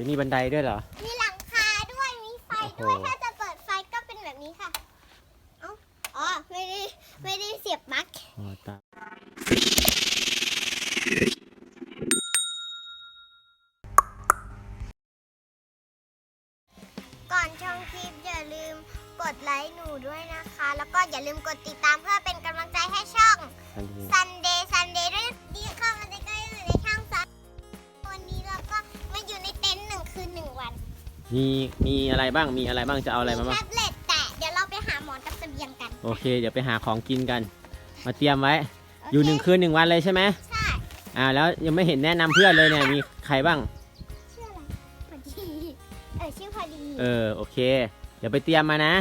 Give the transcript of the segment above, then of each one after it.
ยมีบันไดด้วยเหรอ มีหลังคาด้วย มีไฟด้วย โอ้โห ถ้าจะเปิดไฟก็เป็นแบบนี้ค่ะ เอ้า อ๋อ ไม่ได้ ไม่ได้เสียบปลั๊ก อ๋อตาก่อนชมคลิปอย่าลืมกดไลค์หนูด้วยนะคะ แล้วก็อย่าลืมกดติดตามเพื่อเป็น มีมีอะไรบ้างมีอะไรบ้างจะเอาอะไรมาบ้างแท็บเล็ตแต่เดี๋ยวเราไปหาหมอนกับเสบียงกันโอเค เดี๋ยวไปหาของกินกัน มาเตรียมไว้ โเคอยู่หนึ่งคืนหนึ่งวันเลยใช่ไหมใช่อ่าแล้วยังไม่เห็นแนะนำเพื่อนเลยเนี่ยมีใครบ้าง ชื่ออะไรพอดีเออชื่อพอดีเออโอเค เดี๋ยวไปเตรียมมานะ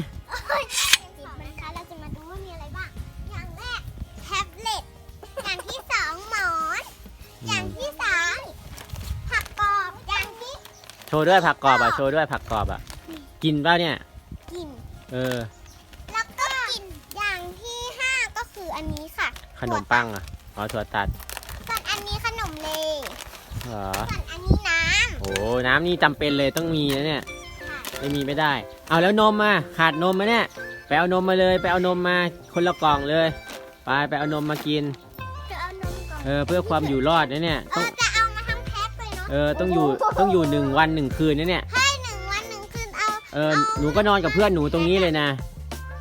โชว์ด้วยผักกรอบอะ โชว์ด้วยผักกรอบอะ กินเปล่าเนี่ย กิน เออ แล้วก็กินอย่างที่ห้าก็คืออันนี้ค่ะขนมปังอะ อ๋อถั่วตัด ส่วนอันนี้ขนมเลวเหรอ ส่วนอันนี้น้โอ้น้ำนี่จำเป็นเลยต้องมีนะเนี่ยำค่ะไม่มีไม่ได้ เอาแล้วนมมา ขาดนมมาเนี่ย ไปเอานมมาเลย ไปเอานมมา คนละกล่องเลย ไปไปเอานมมากิน จะเอานมก่อน เออ เพื่อความอยู่รอดนะเนี่ยเอต้อง เลยเนาะเออต้องอยู่ต้องอยู่หนึ่งวันหนึ่งคืนนะเนี่ยให้หนึ่งวันหนึ่งคืนเอาเออหนูก็นอนกับเพื่อนหนูตรงนี้เลยนะ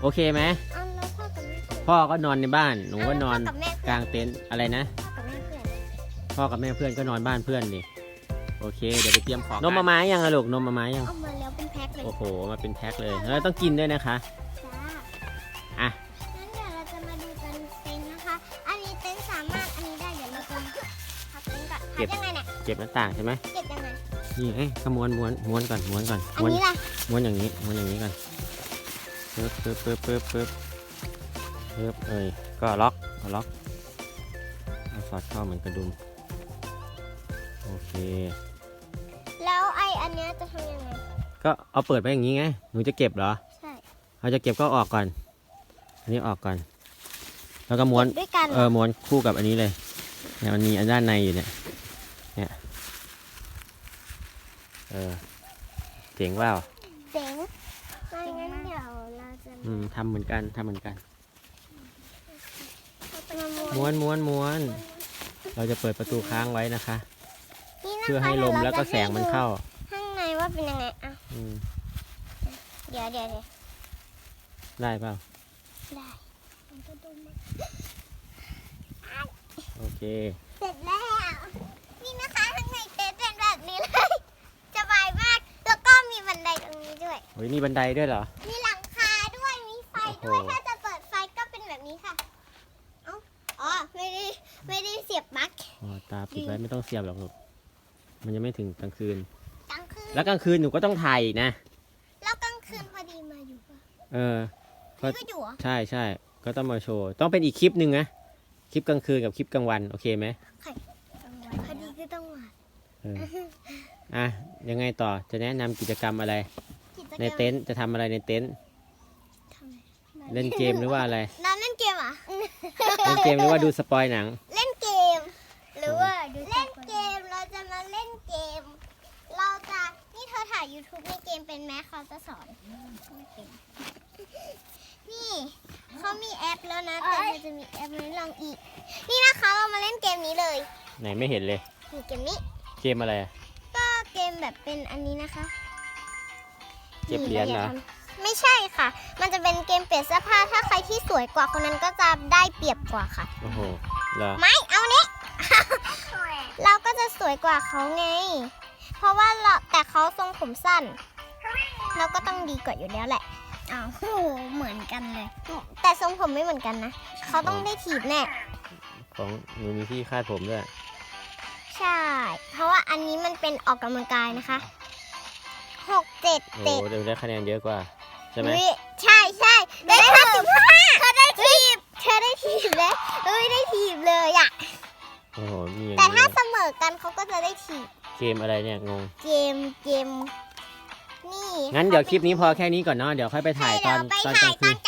โอเคไหมเอาแล้วพ่อกับแม่เพื่อนพ่อก็นอนในบ้านหนูก็นอนเาแล้วพ่กับแม่กเพื่อนลางเต็นท์อะไรนะพ่อกับแม่เพื่อนพ่อกับแม่เพื่อนก็นอนบ้านเพื่อนดิโอเคเดี๋ยวไปเตรียมของนมมาม้ายังอะลูกนมมาม้ายังเอามาแล้วเป็นแพ็คเลยโอ้โหมาเป็นแพ็คเลยแล้วต้องกินด้วยนะคะจ้าอะงั้นเดี๋ยวเราจะมาดูกันเต็นท์นะคะ อันนี้เต็นท์สามารถอันนี้ได้เดี๋ยวเราจะพับเต็นท์ก่อนพับยังไงเนี่ยเก็บหน้าต่างใช่ไหมเก็บยังไงนี่เอ้ยขม้วนม้วนม้วนก่อนม้วนก่อนอันม้วนนี้ล่ะม้วนอย่างนี้ม้วนอย่างนี้ก่อนปึ๊บปึ๊บปึ๊บปึ๊บปึ๊บปึ๊บเอ้ยก็ล็อกก็ล็อกเอาสอดเข้าเหมือนกระดุมโอเค แล้วไออันเนี้ยจะทำยังไงก็เอาเปิดไปอย่างนี้ไงหนูจะเก็บเหรอใช่เอาจะเก็บก็ออกก่อน อันนี้ออกก่อน แล้วก็ม้วนด้วยกันเหเอรออม้วนคู่กับอันนี้เลยเนี่ยมันมีอันด้านในอยู่เนี่ย เนี่ยเออเจ๋งเปล่าเจ๋งไม่งั้นเดี๋ยวเราจะอืมทำเหมือนกันทำเหมือนกันมาม้วนม้วนม้วนม้วน เราจะเปิดประตูค้างไว้นะคะ นี่นะคะเพื่อให้ลมแล้วก็แสงมันเข้า ข้างในว่าเป็นยังไงอะอืมเดี๋ยวเดี๋ยวเดี๋ยวได้เปล่าได้มันก็ดูมาโอเค เสร็จแล้ว นี่นะคะข้างในเต็นท์เป็นแบบนี้เลยสบายมาก แล้วก็มีบันไดตรงนี้ด้วย โอ้ยมีบันไดด้วยเหรอ มีหลังคาด้วย มีไฟด้วย โอ้โห ถ้าจะเปิดไฟก็เป็นแบบนี้ค่ะ เอ้า อ๋อ ไม่ได้ ไม่ได้เสียบปลั๊กอ๋อตาปิดไว้ไม่ต้องเสียบหรอกลูกมันยังไม่ถึงกลางคืน กลางคืน แล้วกลางคืนหนูก็ต้องถ่ายอีกนะ แล้วกลางคืนพอดีมาอยู่ปะเออ ก็ พี่ก็อยู่เหรอ ใช่ใช่ก็ต้องมาโชว์ ต้องเป็นอีกคลิปหนึ่งนะ คลิปกลางคืนกับคลิปกลางวัน โอเคไหมพอดีก็ ต้องมาเอออะยังไงต่อจะแนะนำกิจกรรมอะไร กิจกรรมในเต็นท์จะทำอะไรในเต็นท์ทำไมเล่นเกมหรือว่าอะไรเราเล่นเกมเหรอะ เล่นเกมหรือว่าดูสปอยหนัง เล่นเกม หรือว่าดูเล่นเกมเราจะมาเล่นเกม เราจะนี่เธอถ่าย YouTube ในเกมเป็นไหมเขาจะสอนไม่เป็น นี่เขามีแอปแล้วนะแต่เธอจะมีแอปไหมลองอีก นี่นะคะเรามาเล่นเกมนี้เลย ไหนไม่เห็นเลย นี่เกมนี้ เกมอะไรอะก็เกมแบบเป็นอันนี้นะคะเก็บเหรียญเหรอไม่ใช่ค่ะ มันจะเป็นเกมเปลี่ยนเสื้อผ้า ถ้าใครที่สวยกว่าคนนั้นก็จะได้เปรียบกว่าค่ะ โอ้โหเหรอไม่เอานี้ เราก็จะสวยกว่าเขาไง เพราะว่าเราแต่เขาทรงผมสั้น เราก็ต้องดีกว่าอยู่แล้วแหละอ้าวโหเหมือนกันเลย แต่ทรงผมไม่เหมือนกันนะ เขาต้องได้ถีบแน่ ของหนูมีที่คาดผมด้วย ใช่ เพราะว่าอันนี้มันเป็นออกกำลังกายนะคะหกเจ็ดโอ้เจ็ด เดี๋ยวได้คะแนนเยอะกว่า ใช่ไหมอุ๊ยใช่ใช่ได้ห้าสิบห้าเธอได้ถีบเธอได้ถีบแล้วเอ้ยได้ถีบเลยอะโอ้โหมีอย่างแต่นี้ถ้าด้วยเสมอกันเขาก็จะได้ถีบเกมอะไรเนี่ยงง เกมเกมนี่งั้นเดี๋ยวคลิปนี้พอแค่นี้ก่อนเนาะเดี๋ยวค่อยไปถ่ายตอนไปตอนกถ่าลายงคืตอนนก